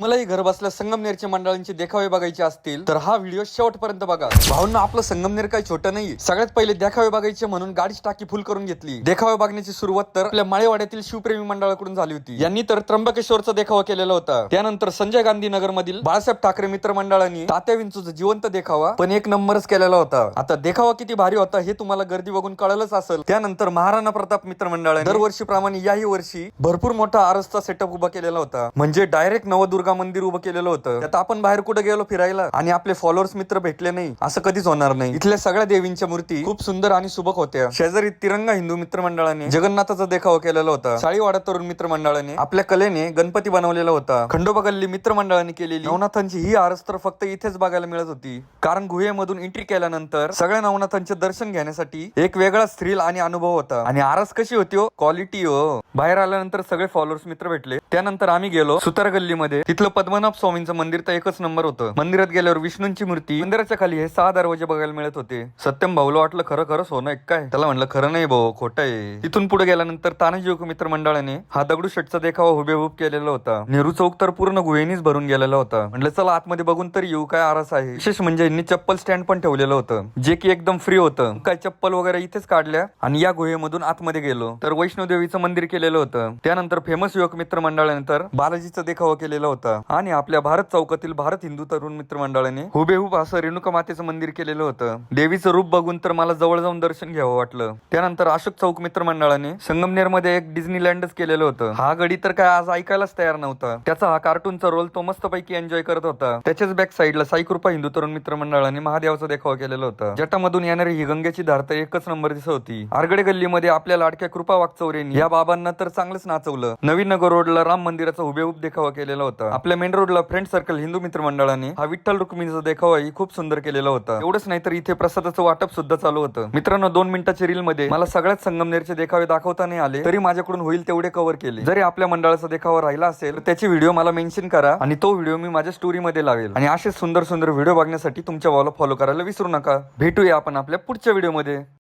मलाही घर बसल्या संगमनेरच्या मंडळांचे देखावे बघायचे असतील तर हा व्हिडिओ शेवटपर्यंत बघा. भाऊंना आपलं संगमनेर काही छोटं नाही सगळ्यात पहिले देखावे बघायचे म्हणून गाडीची टाकी फुल करून घेतली. देखावे बघण्याची सुरुवात तर आपल्या माळेवाड्यातील शिवप्रेमी मंडळाकडून झाली होती. यांनी तर त्र्यंबकेश्वरचा देखावा केलेला होता. त्यानंतर संजय गांधी नगर मधील बाळासाहेब ठाकरे मित्र मंडळांनी तात्या विंचूचा जिवंत देखावा पण एक नंबरच केलेला होता. आता देखावा किती भारी होता हे तुम्हाला गर्दी बघून कळलंच असेल. त्यानंतर महाराणा प्रताप मित्र मंडळाने दरवर्षीप्रमाणे याही वर्षी भरपूर मोठा आरसचा सेटअप उभा केलेला होता. म्हणजे डायरेक्ट नवदुर्गा मंदिर उभं केलेलं होतं. त्यात आपण बाहेर कुठे गेलो फिरायला? आणि आपले फॉलोअर्स मित्र भेटले नाही. असं कधीच होणार नाही. इथल्या सगळ्या देवींच्या मूर्ती खूप सुंदर आणि सुबक होत्या. शेजारी तिरंगा हिंदू मित्र मंडळाने जगन्नाथाचा देखावा केलेला होता. साळीवाडा तरुण मित्र मंडळाने आपल्या कलेने गणपती बनवलेला होता. खंडोबा गल्ली मित्र मंडळाने केलेली नवनाथांची ही आरस तर फक्त इथेच बघायला मिळत होती. कारण गुहेमधून एंट्री केल्यानंतर सगळ्या नवनाथांचे दर्शन घेण्यासाठी एक वेगळाच थ्रिल आणि अनुभव होता. आणि आरस कशी होती हो? क्वालिटी हो. बाहेर आल्यानंतर सगळे फॉलोअर्स मित्र भेटले. त्यानंतर आम्ही गेलो सुतार गल्लीमध्ये पद्मनाभ स्वामींचं मंदिर तर एकच नंबर होतं. मंदिरात गेल्यावर विष्णूंची मूर्ती मंदिराच्या खाली हे सहा दरवाजे बघायला मिळत होते. सत्यम भाऊला वाटलं खरं खरं सोनं एक काय? त्याला म्हणलं खरं नाही भाऊ खोटं आहे. तिथून पुढे गेल्यानंतर तानाजी मित्र मंडळाने हा दगडू दगडूशेठचा देखावा हुबेहूब केलेला होता. नेहरू चौक तर पूर्ण गुहेनीच भरून गेलेला होता. म्हटलं चला आतमध्ये बघून तर येऊ काय आरस आहे. विशेष म्हणजे यांनी चप्पल स्टँड पण ठेवलेलं होतं जे की एकदम फ्री होतं. काय चप्पल वगैरे इथेच काढल्या आणि या गुहेमधून आतमध्ये गेलो. तर वैष्णोदेवीचं मंदिर केलेलं होतं. त्यानंतर फेमस युवक मित्र मंडळानंतर बालाजीचा देखावा केलेला होता. आणि आपल्या भारत चौकातील भारत हिंदू तरुण मित्र मंडळाने हुबेहूब असं रेणुका मातेचं मंदिर केलेलं होतं. देवीचं रूप बघून तर मला जवळ जाऊन दर्शन घ्यावं वाटलं. त्यानंतर अशोक चौक मित्र मंडळाने संगमनेरमध्ये एक डिझनीलँडच केलेलं होतं. हा गडी तर काय आज ऐकायलाच तयार नव्हता. त्याचा हा कार्टूनचा रोल तो मस्तपैकी एन्जॉय करत होता. त्याच्याच बॅक साईडला साई कृपा हिंदू तरुण मित्र मंडळाने महादेवाचा देखावा केलेला होता. जटामधून येणारी ही गंगेची धार तर एकच नंबर दिसत होती. आरगडे गल्लीमध्ये आपल्या लाडक्या कृपा वागचौरेंनी या बाबांना तर चांगलंच नाचवलं. नवीन नगर रोडला राम मंदिराचा हुबेहूब देखावा केलेला होता. आपल्या मेन रोडला फ्रेंड सर्कल हिंदू मित्र मंडळाने हा विठ्ठल रुक्मिणीचा देखावाही खूप सुंदर केलेला होता. एवढंच नाही तर इथे प्रसादाचं वाटप सुद्धा चालू होतं. मित्रांनो दोन मिनिटाच्या रील मध्ये मला सगळ्यात संगमनेरचे देखावे दाखवता नाही आले तरी माझ्याकडून होईल तेवढे कव्हर केले. जरी आपल्या मंडळाचा देखावा राहिला असेल तर त्याची व्हिडिओ मला मेन्शन करा आणि तो व्हिडिओ मी माझ्या स्टोरी मध्ये लावेल. आणि असे सुंदर सुंदर व्हिडिओ बघण्यासाठी तुमच्या वॉला फॉलो करायला विसरू नका. भेटूया आपण आपल्या पुढच्या व्हिडिओमध्ये.